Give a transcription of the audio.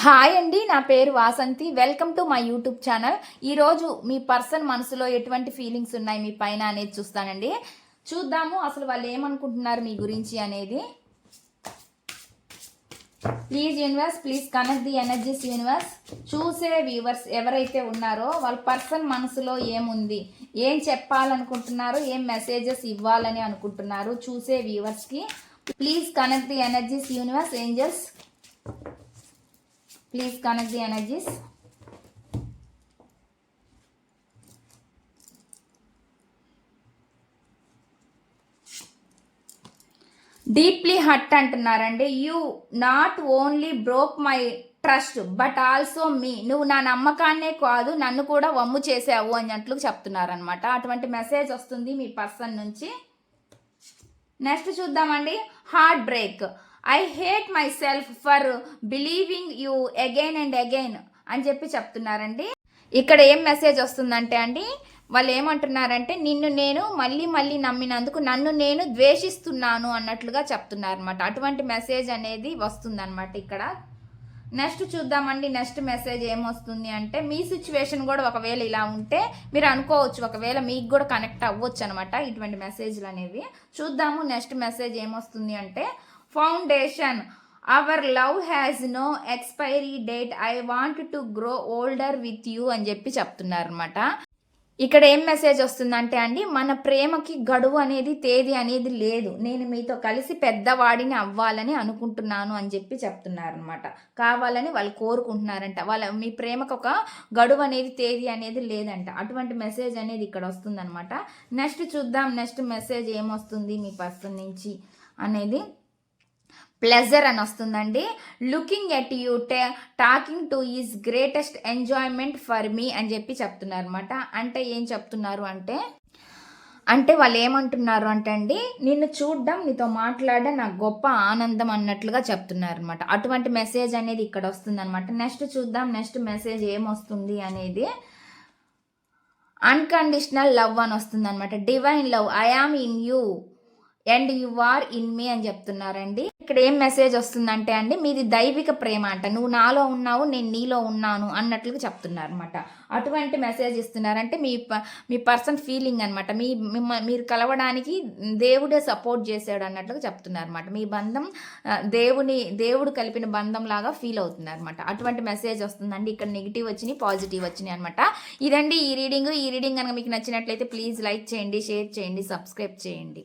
Hi అండి నా పేరు Vasanthi. Welcome to my YouTube channel. ఈరోజు మీ పర్సన్ మనసులో ఎటువంటి ఫీలింగ్స్ ఉన్నాయి మీ పైన అనేది చూస్తానండి. చూద్దాము అసలు వాళ్ళు ఏమనుకుంటున్నారు మీ గురించి అనేది. Please universe please connect the energies universe చూసే వ్యూవర్స్ ఎవరైతే ఉన్నారో వాళ్ళ పర్సన్ మనసులో ఏముంది? ఏం చెప్పాలనుకుంటున్నారు? ఏం మెసేజెస్ ఇవ్వాలని అనుకుంటున్నారు? చూసే వ్యూవర్స్కి please connect the energies universe angels Please connect the energies. Deeply hurt అంటున్నారండి. You not only broke my trust but also మీ నువ్వు నా నమ్మకాన్నే కాదు నన్ను కూడా వమ్ము చేసావు అన్నట్లు చెప్తున్నారనమాట అటువంటి మెసేజ్ వస్తుంది మీ పర్సన్ నుంచి. నెక్స్ట్ చూద్దామండి. Heart break I hate myself for believing you again and again అని చెప్పి చెప్తున్నారండి. ఇక్కడ ఏం మెసేజ్ వస్తుందంటే అండి వాళ్ళు ఏమంటున్నారంటే నిన్ను నేను మళ్ళీ మళ్ళీ నమ్మినందుకు నన్ను నేను ద్వేషిస్తున్నాను అన్నట్లుగా చెప్తున్నారనమాట అటువంటి మెసేజ్ అనేది వస్తుందన్నమాట ఇక్కడ. నెక్స్ట్ చూద్దామండి నెక్స్ట్ మెసేజ్ ఏమొస్తుంది అంటే మీ సిచ్యువేషన్ కూడా ఒకవేళ ఇలా ఉంటే మీరు అనుకోవచ్చు ఒకవేళ మీకు కూడా కనెక్ట్ అవ్వచ్చు అనమాట ఇటువంటి మెసేజ్లు అనేవి. చూద్దాము నెక్స్ట్ మెసేజ్ ఏమొస్తుంది అంటే foundation our love has no expiry date I want to grow older with you అని చెప్పి చెప్తున్నారనమాట ఇక్కడ ఏం మెసేజ్ వస్తుందంటే అండి మన ప్రేమకి గడువు అనేది తేదీ అనేది లేదు. నేను మీతో కలిసి పెద్దవాడిని అవ్వాలని అనుకుంటున్నాను అని చెప్పి చెప్తున్నారనమాట కావాలని వాళ్ళు కోరుకుంటున్నారంట. వాళ్ళ మీ ప్రేమకు ఒక గడువు అనేది తేదీ అనేది లేదంట. అటువంటి మెసేజ్ అనేది ఇక్కడ వస్తుందనమాట నెక్స్ట్ చూద్దాం. నెక్స్ట్ మెసేజ్ ఏమొస్తుంది మీ పర్సన్ నుంచి అనేది. ప్లెజర్ అని వస్తుందండి. లుకింగ్ ఎట్ యూ టే talking to is greatest enjoyment for me అని చెప్పి చెప్తున్నారు అనమాట అంటే ఏం చెప్తున్నారు అంటే అంటే వాళ్ళు ఏమంటున్నారు అంటే అండి నిన్ను చూడడం నీతో మాట్లాడడం నాకు గొప్ప ఆనందం అన్నట్లుగా చెప్తున్నారు అనమాట అటువంటి మెసేజ్ అనేది ఇక్కడ వస్తుంది అనమాట నెక్స్ట్ చూద్దాం నెక్స్ట్ మెసేజ్ ఏమొస్తుంది అనేది అన్కండిషనల్ లవ్ అని వస్తుంది అనమాట divine love I am in you and you are in me అని చెప్తున్నారండి. ఇక్కడ ఏం మెసేజ్ వస్తుందంటే అండి మీది దైవిక ప్రేమ అంట. నువ్వు నాలో ఉన్నావు నేను నీలో ఉన్నాను అన్నట్లుగా చెప్తున్నారు అనమాట అటువంటి మెసేజ్ ఇస్తున్నారంటే మీ మీ పర్సన్ ఫీలింగ్ అనమాట మీ మీరు కలవడానికి దేవుడే సపోర్ట్ చేశాడు అన్నట్లుగా చెప్తున్నారు అనమాట మీ బంధం దేవుని దేవుడు కలిపిన బంధం లాగా ఫీల్ అవుతుంది అనమాట అటువంటి మెసేజ్ వస్తుందండి. ఇక్కడ నెగిటివ్ వచ్చినాయి పాజిటివ్ వచ్చినాయి అనమాట ఇదండి ఈ రీడింగ్ ఈ రీడింగ్ కనుక మీకు నచ్చినట్లయితే ప్లీజ్ లైక్ చేయండి షేర్ చేయండి సబ్స్క్రైబ్ చేయండి.